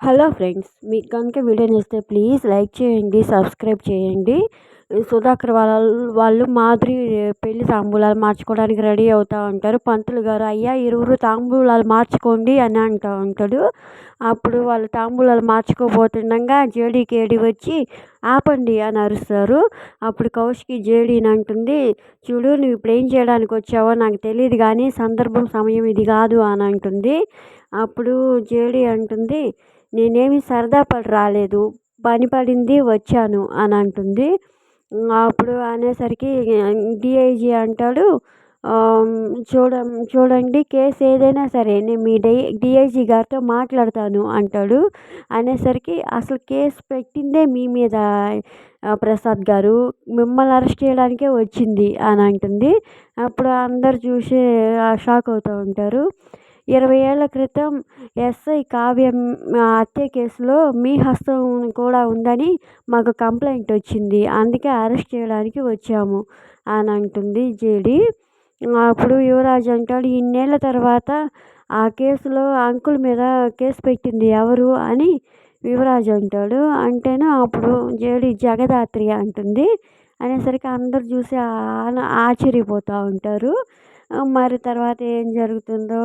Hello friends మీకు కనుక video నచ్చితే ప్లీజ్ లైక్ చేయండి సబ్స్క్రైబ్ చేయండి. సుధాకర్ వాళ్ళ వాళ్ళు మాధురి పెళ్ళి తాంబూలాలు మార్చుకోవడానికి రెడీ అవుతూ ఉంటారు. పంతులు గారు అయ్యా ఇరువురు తాంబూలాలు మార్చుకోండి అని అంటూ ఉంటాడు. అప్పుడు వాళ్ళు తాంబూలాలు మార్చుకోబోతుండగా జేడీకేడి వచ్చి ఆపండి అని అరుస్తారు. అప్పుడు కౌశికి జేడీని అంటుంది చూడు నువ్వు ఇప్పుడు ఏం చేయడానికి వచ్చావో నాకు తెలియదు కానీ సందర్భం సమయం ఇది కాదు అని అంటుంది. అప్పుడు జేడీ అంటుంది నేనేమి సరదా పడి రాలేదు. పని పడింది వచ్చాను అని అంటుంది. అప్పుడు అనేసరికి డిఐజీ అంటాడు చూడ చూడండి కేసు ఏదైనా సరే నేను మీ డై డిఐజీ గారితో మాట్లాడతాను అంటాడు. అనేసరికి అసలు కేసు పెట్టిందే మీ మీద ప్రసాద్ గారు. మిమ్మల్ని అరెస్ట్ చేయడానికే వచ్చింది అని అంటుంది. అప్పుడు అందరు చూసి షాక్ అవుతూ ఉంటారు. ఇరవై ఏళ్ళ క్రితం ఎస్ఐ కావ్యం హత్య కేసులో మీ హస్తం కూడా ఉందని మాకు కంప్లైంట్ వచ్చింది. అందుకే అరెస్ట్ చేయడానికి వచ్చాము అని అంటుంది జేడి. అప్పుడు యువరాజు అంటాడు ఇన్నేళ్ళ తర్వాత ఆ కేసులో అంకుల్ మీద కేసు పెట్టింది ఎవరు? అని యువరాజు అంటాడు. అంటేనే అప్పుడు జేడి జగదాత్రి అంటుంది. అనేసరికి అందరు చూసి ఆశ్చర్యపోతూ ఉంటారు. మరి తర్వాత ఏం జరుగుతుందో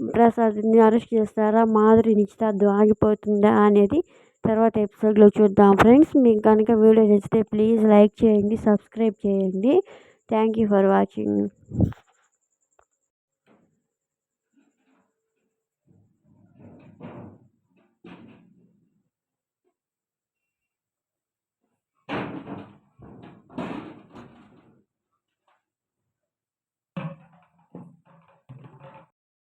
ప్రసాద్ని అరెస్ట్ చేస్తారా? మాధురి నిశ్చితార్థం ఆగిపోతుందా అనేది తర్వాత ఎపిసోడ్లో చూద్దాం ఫ్రెండ్స్. మీకు కనుక వీడియో నచ్చితే ప్లీజ్ లైక్ చేయండి సబ్స్క్రైబ్ చేయండి. Thank you for watching.